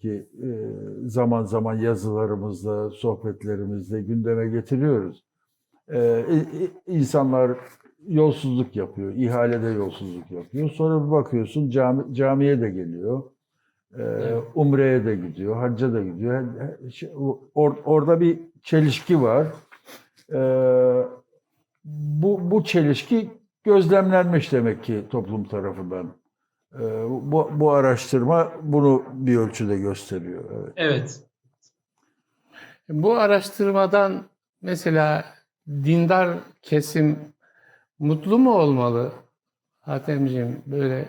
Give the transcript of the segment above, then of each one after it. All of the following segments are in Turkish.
ki e, zaman zaman yazılarımızda, sohbetlerimizde gündeme getiriyoruz. E, insanlar yolsuzluk yapıyor, ihalede yolsuzluk yapıyor. Sonra bir bakıyorsun cami, camiye de geliyor, e, umreye de gidiyor, hacca da gidiyor. Or- orada bir çelişki var. Bu, bu çelişki gözlemlenmiş demek ki toplum tarafından. E, bu, bu araştırma bunu bir ölçüde gösteriyor. Evet. Evet. Bu araştırmadan mesela dindar kesim mutlu mu olmalı Hatemciğim böyle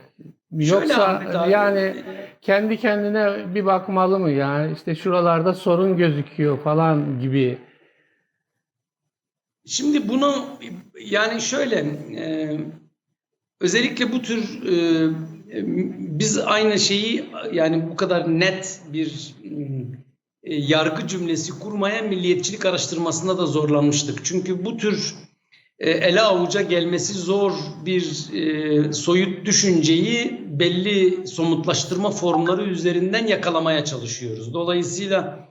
yoksa yani kendi kendine bir bakmalı mı yani işte şuralarda sorun gözüküyor falan gibi Şimdi bunu yani şöyle e, özellikle bu tür e, e, biz aynı şeyi yani bu kadar net bir e, yargı cümlesi kurmaya milliyetçilik araştırmasında da zorlanmıştık. Çünkü bu tür e, ele avuca gelmesi zor bir e, soyut düşünceyi belli somutlaştırma formları üzerinden yakalamaya çalışıyoruz. Dolayısıyla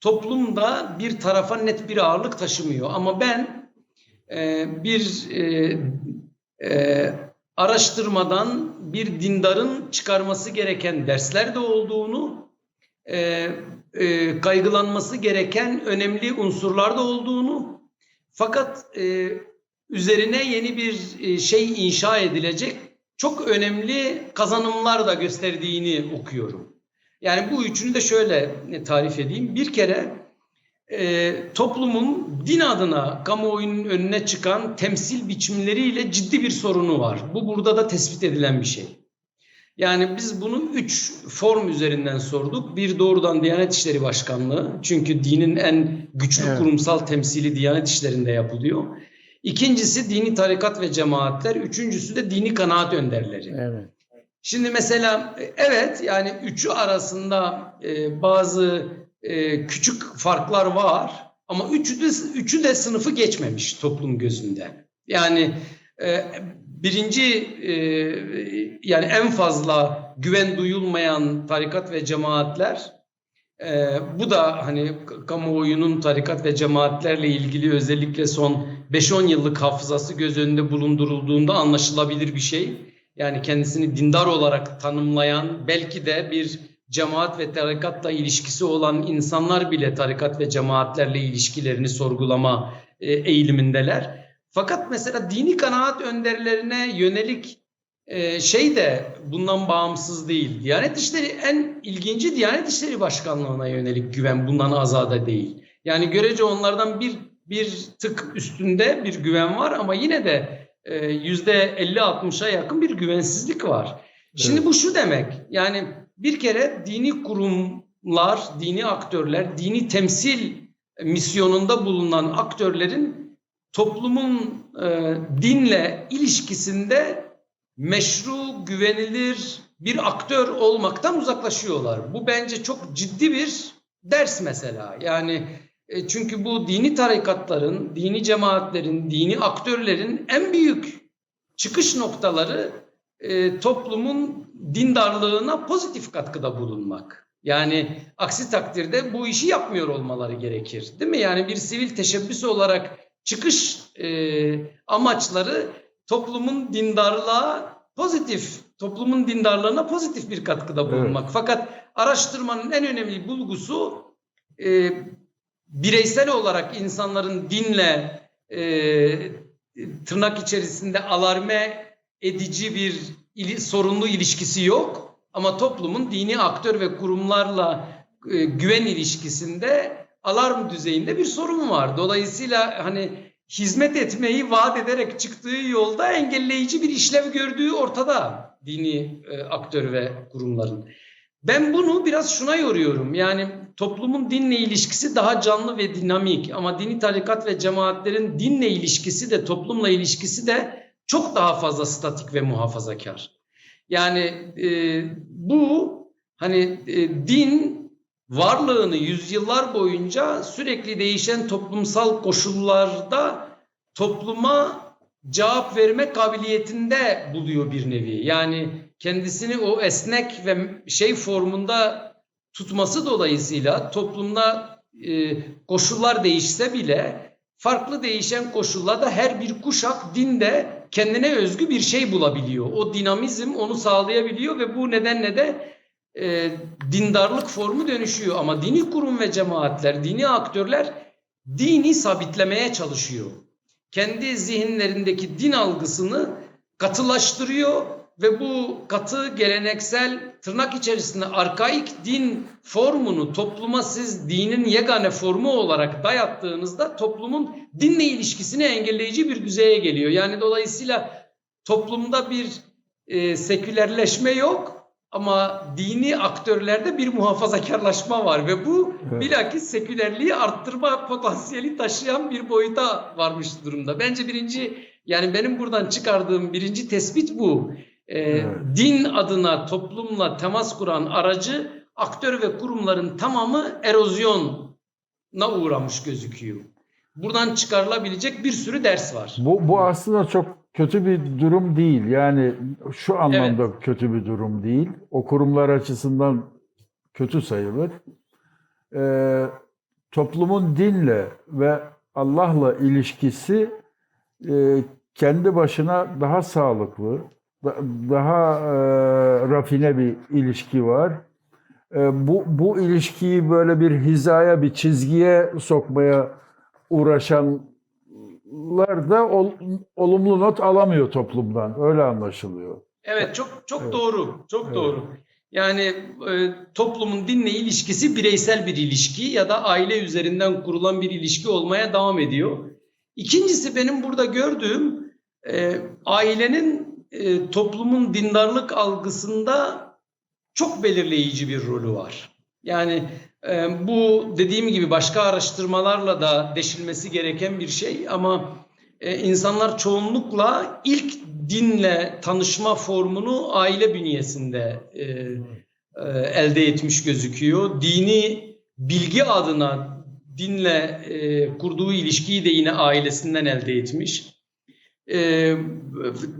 toplumda bir tarafa net bir ağırlık taşımıyor. Ama ben e, bir e, e, araştırmadan bir dindarın çıkarması gereken dersler de olduğunu, e, e, kaygılanması gereken önemli unsurlar da olduğunu, fakat e, üzerine yeni bir e, şey inşa edilecek çok önemli kazanımlar da gösterdiğini okuyorum. Yani bu üçünü de şöyle tarif edeyim. Bir kere e, toplumun din adına kamuoyunun önüne çıkan temsil biçimleriyle ciddi bir sorunu var. Bu burada da tespit edilen bir şey. Yani biz bunu üç form üzerinden sorduk. Bir doğrudan Diyanet İşleri Başkanlığı. Çünkü dinin en güçlü Evet. kurumsal temsili Diyanet İşleri'nde yapılıyor. İkincisi dini tarikat ve cemaatler. Üçüncüsü de dini kanaat önderleri. evet. Şimdi mesela e, evet yani üçü arasında e, bazı e, küçük farklar var ama üçü de üçü de sınıfı geçmemiş toplum gözünde. Yani e, birinci e, yani en fazla güven duyulmayan tarikat ve cemaatler e, bu da hani kamuoyunun tarikat ve cemaatlerle ilgili özellikle son 5-10 yıllık hafızası göz önünde bulundurulduğunda anlaşılabilir bir şey. Yani kendisini dindar olarak tanımlayan belki de bir cemaat ve tarikatla ilişkisi olan insanlar bile tarikat ve cemaatlerle ilişkilerini sorgulama e, eğilimindeler. Fakat mesela dini kanaat önderlerine yönelik e, şey de bundan bağımsız değil. Diyanet İşleri en ilginci Diyanet İşleri Başkanlığı'na yönelik güven bundan azade değil. Yani görece onlardan bir bir tık üstünde bir güven var ama yine de e, yüzde 50-60'a yakın bir güvensizlik var. Şimdi Evet. bu şu demek yani bir kere dini kurumlar, dini aktörler, dini temsil misyonunda bulunan aktörlerin toplumun e, dinle ilişkisinde meşru, güvenilir bir aktör olmaktan uzaklaşıyorlar. Bu bence çok ciddi bir ders mesela. Yani e, çünkü bu dini tarikatların, dini cemaatlerin, dini aktörlerin en büyük çıkış noktaları e, toplumun dindarlığına pozitif katkıda bulunmak. Yani aksi takdirde bu işi yapmıyor olmaları gerekir. Değil mi? Yani bir sivil teşebbüs olarak çıkış e, amaçları toplumun dindarlığa pozitif, toplumun dindarlığına pozitif bir katkıda bulunmak. Fakat araştırmanın en önemli bulgusu e, bireysel olarak insanların dinle e, tırnak içerisinde alarme edici bir ili, sorunlu ilişkisi yok. Ama toplumun dini aktör ve kurumlarla e, güven ilişkisinde alarm düzeyinde bir sorun var. Dolayısıyla hani hizmet etmeyi vaat ederek çıktığı yolda engelleyici bir işlev gördüğü ortada dini e, aktör ve kurumların. Ben bunu biraz şuna yoruyorum. Yani toplumun dinle ilişkisi daha canlı ve dinamik ama dini tarikat ve cemaatlerin dinle ilişkisi de toplumla ilişkisi de çok daha fazla statik ve muhafazakar. Yani e, bu hani e, din varlığını yüzyıllar boyunca sürekli değişen toplumsal koşullarda topluma cevap verme kabiliyetinde buluyor bir nevi. Yani kendisini o esnek ve şey formunda tutması dolayısıyla toplumda e, koşullar değişse bile farklı değişen koşullarda her bir kuşak dinde kendine özgü bir şey bulabiliyor. O dinamizm onu sağlayabiliyor ve bu nedenle de e, dindarlık formu dönüşüyor. Ama dini kurum ve cemaatler, dini aktörler dini sabitlemeye çalışıyor. Kendi zihinlerindeki din algısını katılaştırıyor ve bu katı geleneksel tırnak içerisinde arkaik din formunu topluma siz dinin yegane formu olarak dayattığınızda toplumun dinle ilişkisini engelleyici bir düzeye geliyor. Yani dolayısıyla toplumda bir e, sekülerleşme yok ama dini aktörlerde bir muhafazakarlaşma var ve bu Evet. bilakis sekülerliği arttırma potansiyeli taşıyan bir boyuta varmış durumda. Bence birinci yani benim buradan çıkardığım birinci tespit bu. Evet. Din adına toplumla temas kuran aracı aktör ve kurumların tamamı erozyona uğramış gözüküyor. Buradan çıkarılabilecek bir sürü ders var. Bu, bu aslında çok kötü bir durum değil. Yani şu anlamda kötü bir durum değil. O kurumlar açısından kötü sayılır. Ee, toplumun dinle ve Allah'la ilişkisi e, kendi başına daha sağlıklı, daha e, rafine bir ilişki var. E, bu, bu ilişkiyi böyle bir hizaya, bir çizgiye sokmaya uğraşanlar da ol- olumlu not alamıyor toplumdan. Öyle anlaşılıyor. Evet çok çok Evet. doğru. Çok Evet. doğru. Yani e, toplumun dinle ilişkisi bireysel bir ilişki ya da aile üzerinden kurulan bir ilişki olmaya devam ediyor. İkincisi benim burada gördüğüm e, ailenin e, toplumun dindarlık algısında çok belirleyici bir rolü var. Yani e, bu dediğim gibi başka araştırmalarla da deşilmesi gereken bir şey ama e, insanlar çoğunlukla ilk dinle tanışma formunu aile bünyesinde elde etmiş gözüküyor. Dini bilgi adına dinle kurduğu ilişkiyi de yine ailesinden elde etmiş. E,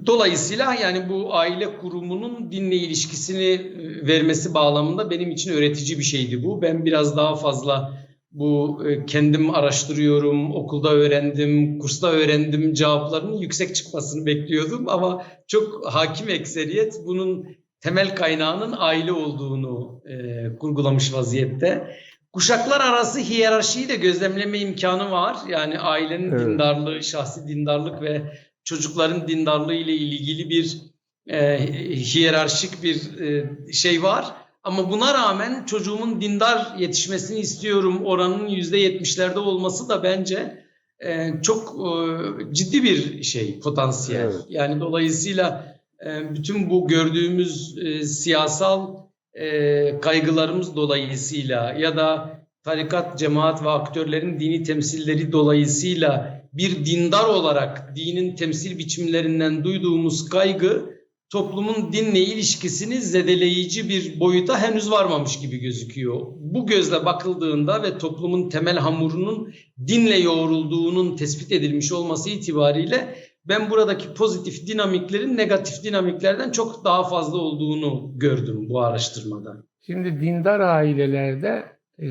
dolayısıyla yani bu aile kurumunun dinle ilişkisini e, vermesi bağlamında benim için öğretici bir şeydi bu. Ben biraz daha fazla bu e, kendim araştırıyorum, okulda öğrendim, kursta öğrendim cevaplarının yüksek çıkmasını bekliyordum ama çok hakim ekseriyet bunun temel kaynağının aile olduğunu e, kurgulamış vaziyette. Kuşaklar arası hiyerarşiyi de gözlemleme imkanı var. Yani ailenin Evet. dindarlığı, şahsi dindarlık ve çocukların dindarlığı ile ilgili bir e, hiyerarşik bir e, şey var. Ama buna rağmen çocuğumun dindar yetişmesini istiyorum oranın yüzde yetmişlerde olması da bence e, çok e, ciddi bir şey potansiyel. Evet. Yani dolayısıyla e, bütün bu gördüğümüz e, siyasal e, kaygılarımız dolayısıyla ya da tarikat, cemaat ve aktörlerin dini temsilleri dolayısıyla bir dindar olarak dinin temsil biçimlerinden duyduğumuz kaygı toplumun dinle ilişkisini zedeleyici bir boyuta henüz varmamış gibi gözüküyor. Bu gözle bakıldığında ve toplumun temel hamurunun dinle yoğrulduğunun tespit edilmiş olması itibariyle ben buradaki pozitif dinamiklerin negatif dinamiklerden çok daha fazla olduğunu gördüm bu araştırmada. Şimdi dindar ailelerde e,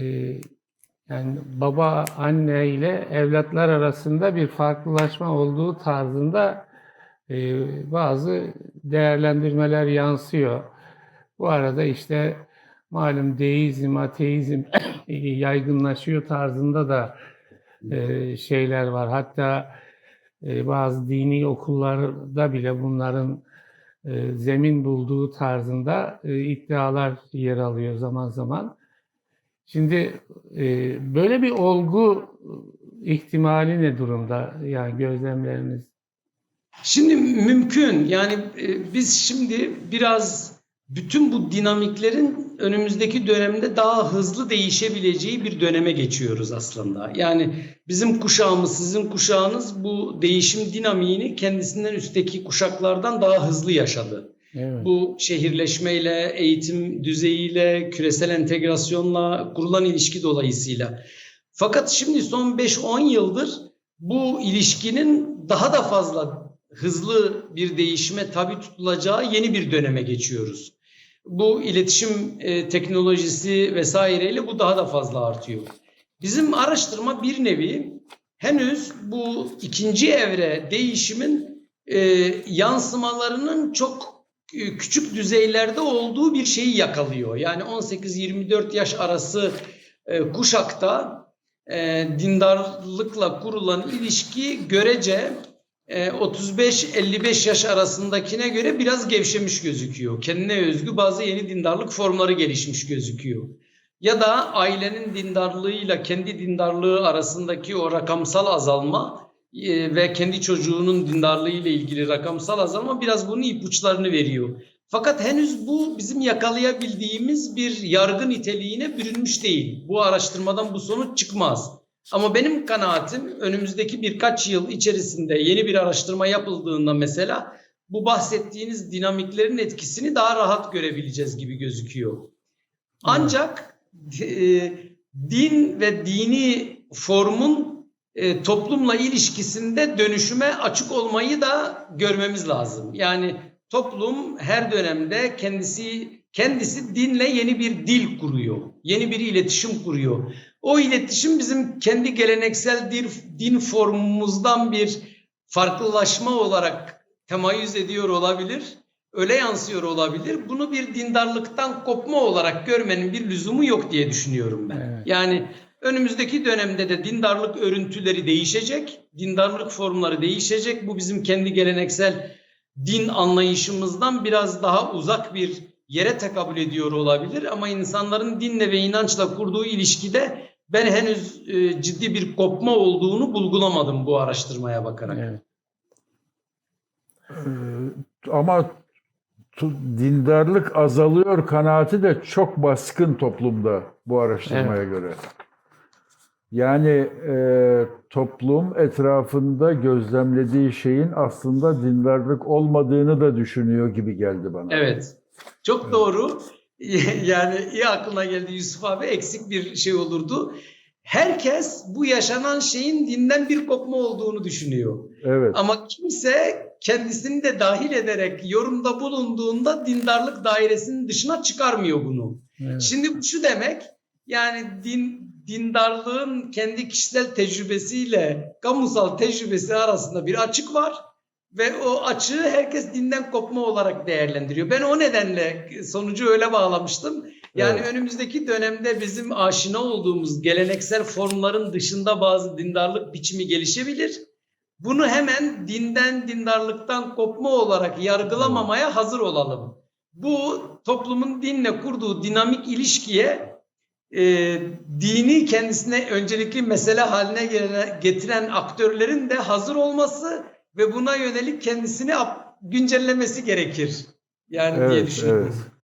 yani baba anne ile evlatlar arasında bir farklılaşma olduğu tarzında e, bazı değerlendirmeler yansıyor. Bu arada işte malum deizm, ateizm yaygınlaşıyor tarzında da e, şeyler var. Hatta e, bazı dini okullarda bile bunların zemin bulduğu tarzında iddialar yer alıyor zaman zaman. Şimdi e, böyle bir olgu ihtimali ne durumda? Yani gözlemleriniz. Şimdi mümkün yani e, biz şimdi biraz bütün bu dinamiklerin önümüzdeki dönemde daha hızlı değişebileceği bir döneme geçiyoruz aslında. Yani bizim kuşağımız, sizin kuşağınız bu değişim dinamiğini kendisinden üstteki kuşaklardan daha hızlı yaşadı. Bu şehirleşmeyle, eğitim düzeyiyle, küresel entegrasyonla kurulan ilişki dolayısıyla. Fakat şimdi son 5-10 yıldır bu ilişkinin daha da fazla hızlı bir değişime tabi tutulacağı yeni bir döneme geçiyoruz. bu iletişim e, teknolojisi vesaireyle bu daha da fazla artıyor. Bizim araştırma bir nevi henüz bu ikinci evre değişimin e, yansımalarının çok küçük düzeylerde olduğu bir şeyi yakalıyor. Yani 18-24 yaş arası e, kuşakta e, dindarlıkla kurulan ilişki görece e, 35-55 yaş arasındakine göre biraz gevşemiş gözüküyor. Kendine özgü bazı yeni dindarlık formları gelişmiş gözüküyor. Ya da ailenin dindarlığıyla kendi dindarlığı arasındaki o rakamsal azalma e, ve kendi çocuğunun dindarlığı ile ilgili rakamsal azalma biraz bunun ipuçlarını veriyor. Fakat henüz bu bizim yakalayabildiğimiz bir yargı niteliğine bürünmüş değil. Bu araştırmadan bu sonuç çıkmaz. Ama benim kanaatim önümüzdeki birkaç yıl içerisinde yeni bir araştırma yapıldığında mesela bu bahsettiğiniz dinamiklerin etkisini daha rahat görebileceğiz gibi gözüküyor. Ancak e, din ve dini formun e, toplumla ilişkisinde dönüşüme açık olmayı da görmemiz lazım. Yani toplum her dönemde kendisi kendisi dinle yeni bir dil kuruyor. Yeni bir iletişim kuruyor. O iletişim bizim kendi geleneksel din, din formumuzdan bir farklılaşma olarak temayüz ediyor olabilir. Öyle yansıyor olabilir. Bunu bir dindarlıktan kopma olarak görmenin bir lüzumu yok diye düşünüyorum ben. Evet. Yani önümüzdeki dönemde de dindarlık örüntüleri değişecek. Dindarlık formları değişecek. Bu bizim kendi geleneksel din anlayışımızdan biraz daha uzak bir yere tekabül ediyor olabilir ama insanların dinle ve inançla kurduğu ilişkide ben henüz e, ciddi bir kopma olduğunu bulgulamadım bu araştırmaya bakarak. Evet. Ee, ama dindarlık azalıyor kanaati de çok baskın toplumda bu araştırmaya göre. Yani e, toplum etrafında gözlemlediği şeyin aslında dindarlık olmadığını da düşünüyor gibi geldi bana. Evet. Çok doğru. Yani iyi aklına geldi Yusuf abi. Eksik bir şey olurdu. Herkes bu yaşanan şeyin dinden bir kopma olduğunu düşünüyor. Evet. Ama kimse kendisini de dahil ederek yorumda bulunduğunda dindarlık dairesinin dışına çıkarmıyor bunu. Evet. Şimdi bu şu demek yani din dindarlığın kendi kişisel tecrübesiyle kamusal tecrübesi arasında bir açık var ve o açığı herkes dinden kopma olarak değerlendiriyor. Ben o nedenle sonucu öyle bağlamıştım. Yani Evet. önümüzdeki dönemde bizim aşina olduğumuz geleneksel formların dışında bazı dindarlık biçimi gelişebilir. Bunu hemen dinden, dindarlıktan kopma olarak yargılamamaya hazır olalım. Bu toplumun dinle kurduğu dinamik ilişkiye e, dini kendisine öncelikli mesele haline getiren aktörlerin de hazır olması ve buna yönelik kendisini güncellemesi gerekir. Yani diye Evet, düşünüyorum. evet.